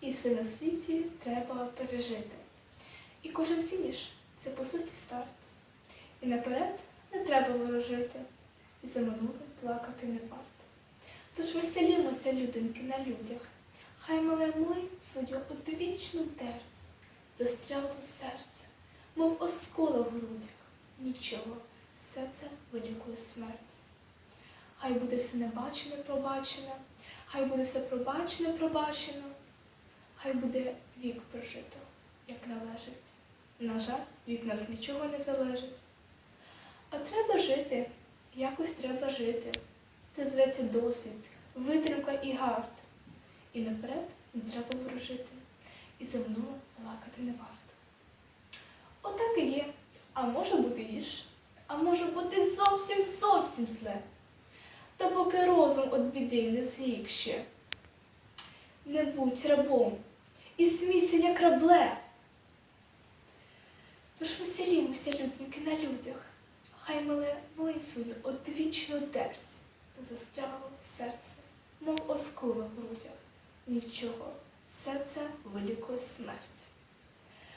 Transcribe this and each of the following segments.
І все на світі треба пережити. І кожен фініш це по суті старт. І наперед не треба ворожити, і за минулим плакати не варто. Тож веселімося, людинки, на людях, хай мале млин свою одвічну терць, застряло серце, мов оскола в грудях. Нічого, все це вилікує смерть. Хай буде все небачене, пробачене, хай буде все пробачене, пробачено, хай буде вік прожито, як належить. На жаль, від нас нічого не залежить. А треба жити, якось треба жити. Це зветься досвід, витримка і гард. І наперед не треба ворожити, і за минулим плакати не варто. Отак і є. А може бути гірше, а може бути зовсім зовсім зле. Та поки розум від біди не злік ще. Не будь рабом і смійся, як рабле. Тож веселімося, людники, на людях, хай миле млин свою одвічну терць застрягло серце, мов оскола в грудях. Нічого, все це вилікує смерть.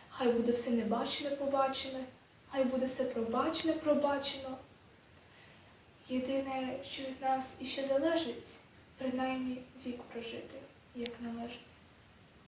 Хай буде все небачене побачене, хай буде все пробачене пробачено. Єдине, що від нас іще залежить, принаймні вік прожити, як належить.